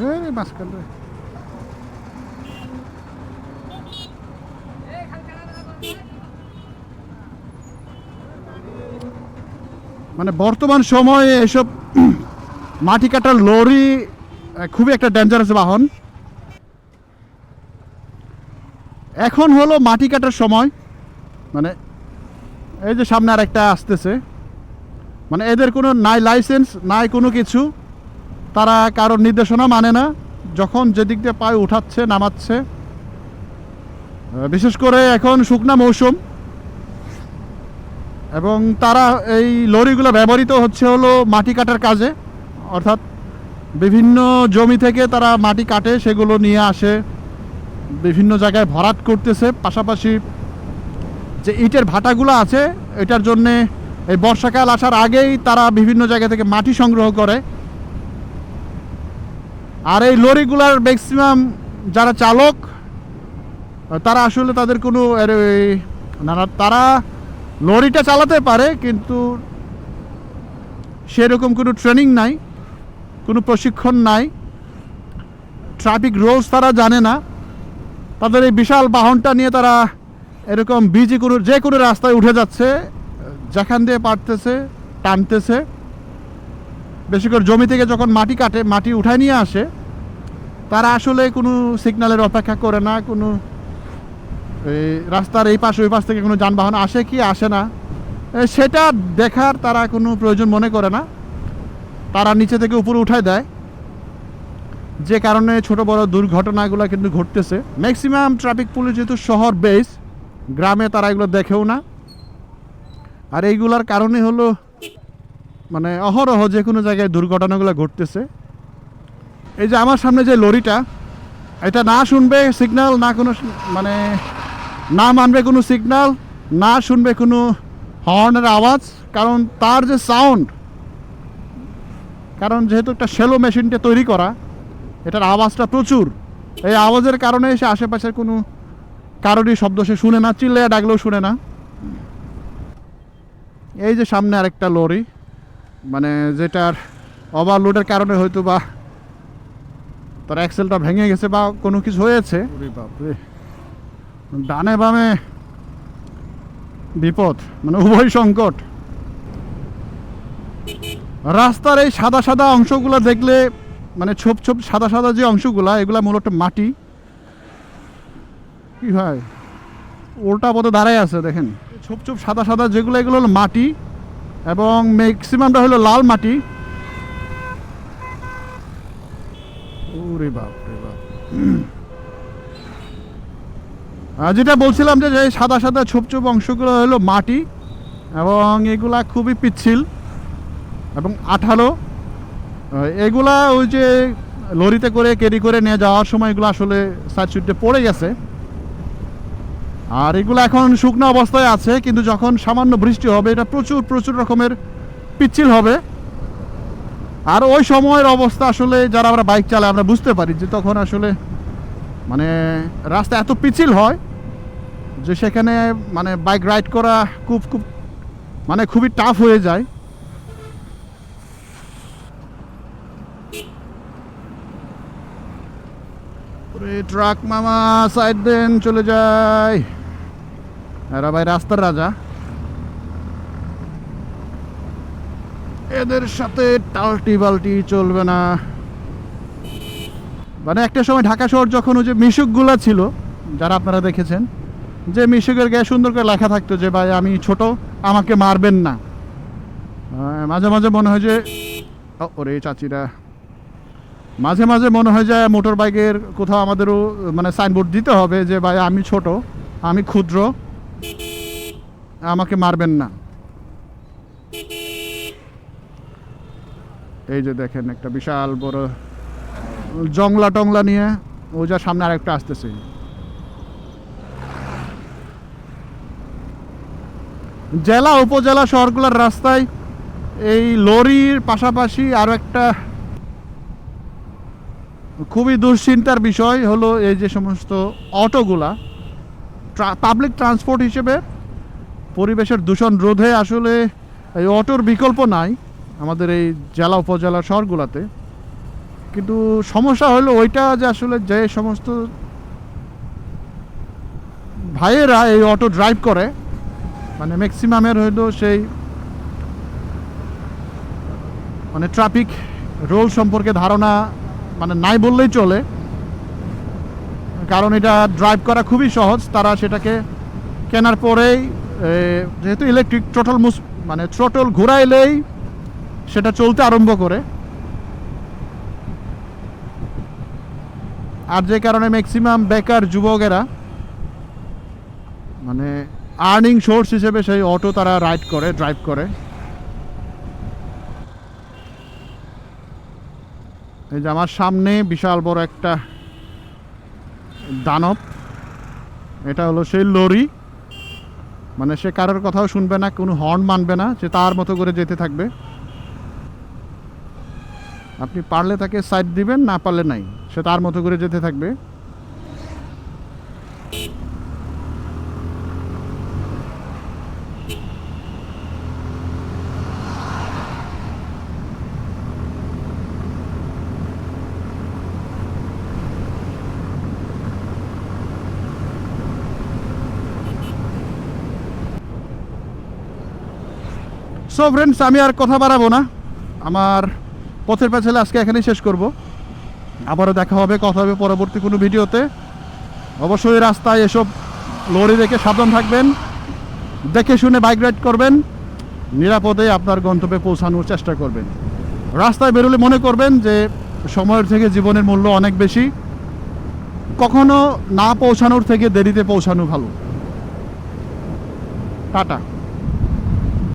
এই মাঝখান মানে বর্তমান সময়ে এসব মাটি কাটার লরি খুবই একটা ডেঞ্জারাস বাহন। এখন হলো মাটি কাটার সময়। মানে এই যে সামনে আর একটা আসতেছে। মানে এদের কোনো নাই লাইসেন্স নাই কোনো কিছু। তারা কারোর নির্দেশনা মানে না। যখন যেদিক দিয়ে পায়ে উঠাচ্ছে, নামাচ্ছে। বিশেষ করে এখন শুকনা মৌসুম। এবং তারা এই লরিগুলো ব্যবহৃত হচ্ছে হলো মাটি কাটার কাজে। অর্থাৎ বিভিন্ন জমি থেকে তারা মাটি কাটে, সেগুলো নিয়ে আসে। বিভিন্ন জায়গায় ভরাট করতেছে। পাশাপাশি যে ইটের ভাটাগুলো আছে, এটার জন্যে এই বর্ষাকাল আসার আগেই তারা বিভিন্ন জায়গা থেকে মাটি সংগ্রহ করে। আর এই লরিগুলার ম্যাক্সিমাম যারা চালক তারা আসলে তাদের কোনো না, তারা লরিটা চালাতে পারে কিন্তু সেরকম কোনো ট্রেনিং নাই কোনো প্রশিক্ষণ নাই। ট্রাফিক রুলস তারা জানে না। তাদের এই বিশাল বাহনটা নিয়ে তারা এরকম বিজি কোনো যে কোনো রাস্তায় উঠে যাচ্ছে যেখান দিয়ে পারতেছে টানতেছে। বেশি করে জমি থেকে যখন মাটি কাটে, মাটি উঠায় নিয়ে আসে, তারা আসলে কোনো সিগন্যালের অপেক্ষা করে না, কোনো এই রাস্তার এই পাশ, ওই পাশ থেকে কোনো যানবাহন আসে কি আসে না। সেটা দেখার তারা কোনো প্রয়োজন মনে করে না। তারা নিচে থেকে উপরে উঠায় দেয়। যে কারণে ছোট বড় দুর্ঘটনাগুলো কিন্তু ঘটতেছে। ম্যাক্সিমাম ট্রাফিক পুলিশ যেহেতু শহর বেস গ্রামে তারা এগুলো দেখেও না। আর এইগুলার কারণে হলো মানে অহরহ যে কোনো জায়গায় দুর্ঘটনাগুলো ঘটতেছে। এই যে আমার সামনে যে লরিটা, এটা না শুনবে সিগনাল না কোনো মানে না মানবে কোনো সিগনাল না শুনবে কোনো হর্নের আওয়াজ, কারণ তার যে সাউন্ড কারণ যেহেতু একটা সেলো মেশিনটা তৈরি করা, এটার আওয়াজটা প্রচুর। এই আওয়াজের কারণে সে আশেপাশের কোনো কারোরই শব্দ সে শুনে না চিল্লে ডাকলেও শুনে না। এই যে সামনে আরেকটা লরি। মানে যেটার ওভারলোডের কারণে হয়তো বা তার অ্যাক্সেলটা ভেঙে গেছে বা কোনো কিছু হয়েছে। বাপরে। ডানে বামে বিপদ মানে উভয় সংকট। রাস্তার এই সাদা সাদা অংশগুলো দেখলে মানে ছোপ ছোপ সাদা সাদা যে অংশগুলা এগুলা মূলত মাটি। কি হয়? উল্টা পথে দাঁড়ায় আছে দেখেন। ছোপ ছোপ সাদা সাদা যেগুলো এগুলো হলো মাটি। এবং ম্যাক্সিমামটা হলো লাল মাটি। ওরে বাপ। রে বাপ যেটা বলছিলাম যে সাদা সাদা ছোপ ছোপ অংশগুলো হলো মাটি এবং এগুলা খুবই পিচ্ছিল এবং আঠালো। এগুলা ওই যে লরিতে করে ক্যারি করে নিয়ে যাওয়ার সময় এগুলো আসলে সাইড সুইটে পড়ে গেছে। আর এগুলো এখন শুকনো অবস্থায় আছে, কিন্তু যখন সামান্য বৃষ্টি হবে, এটা প্রচুর প্রচুর রকমের পিচ্ছিল হবে। আর ওই সময়ের অবস্থা আসলে যারা আমরা বাইক চালাই আমরা বুঝতে পারি যে তখন আসলে মানে রাস্তা এত পিচ্ছিল হয় যে সেখানে মানে বাইক রাইড করা খুব খুব মানে খুবই টাফ হয়ে যায়। ট্রাক মামা সাইড দেন, চলে যায়। এরা ভাই রাস্তার রাজা। এদের সাথে টালটি বালটি চলবে না। মানে একটা সময় ঢাকা শহর যখন ওই যে মিশুকগুলা ছিল, যারা আপনারা দেখেছেন, যে মিশুকের গায়ে সুন্দর করে লেখা থাকতো যে, ভাই, আমি ছোট, আমাকে মারবেন না। মাঝে মাঝে মনে হয় যে ওরে চাচিরা। মাঝে মাঝে মনে হয় যে মোটর বাইকের কোথাও আমাদেরও মানে সাইনবোর্ড দিতে হবে যে, ভাই, আমি ছোট, আমি ক্ষুদ্র আমাকে মারবেন না। এই যে দেখেন একটা বিশাল বড় জংলা টংলা নিয়ে ও যা সামনে আরেকটা আসতেছে। জেলা, উপজেলা শহরগুলোর রাস্তায় এই লরির পাশাপাশি আরও একটা খুবই দুশ্চিন্তার বিষয় হলো এই যে সমস্ত অটোগুলা পাবলিক ট্রান্সপোর্ট হিসেবে পরিবেশের দূষণ রোধে আসলে এই অটোর বিকল্প নাই আমাদের এই জেলা উপজেলা শহরগুলোতে। কিন্তু সমস্যা হলো ওইটা যে আসলে যে সমস্ত ভাইয়েরা এই অটো ড্রাইভ করে মানে ম্যাক্সিমামের হয়তো সেই মানে ট্রাফিক রোল সম্পর্কে ধারণা মানে নাই বললেই চলে। কারণ এটা ড্রাইভ করা খুবই সহজ, তারা সেটাকে কেনার পরেই যেহেতু ইলেকট্রিক ট্রটল মুস মানে ট্রটল ঘুরাইলেই সেটা চলতে আরম্ভ করে। আর যে কারণে ম্যাক্সিমাম বেকার যুবকেরা মানে আর্নিং সোর্স হিসেবে সেই অটো তারা রাইড করে ড্রাইভ করে। এই যে আমার সামনে বিশাল বড় একটা দানব, এটা হলো সেই লরি। মানে সে কারোর কথাও শুনবে না, কোনো হর্ন মানবে না, সে তার মতো করে যেতে থাকবে। আপনি পারলে তাকে সাইড দিবেন, না পারলে নাই, সে তার মতো করে যেতে থাকবে। সো ফ্রেন্ডস আমি আর কথা বাড়াবো না। আমার পথের পেছালে আজকে এখানেই শেষ করব। আবারও দেখা হবে, কথা হবে পরবর্তী কোনো ভিডিওতে। অবশ্যই রাস্তায় এসব লরি দেখে সাবধান থাকবেন। দেখে শুনে বাইক রাইড করবেন। নিরাপদে আপনার গন্তব্যে পৌঁছানোর চেষ্টা করবেন। রাস্তায় বেরোলে মনে করবেন যে সময়ের থেকে জীবনের মূল্য অনেক বেশি। কখনো না পৌঁছানোর থেকে দেরিতে পৌঁছানো ভালো। টাটা।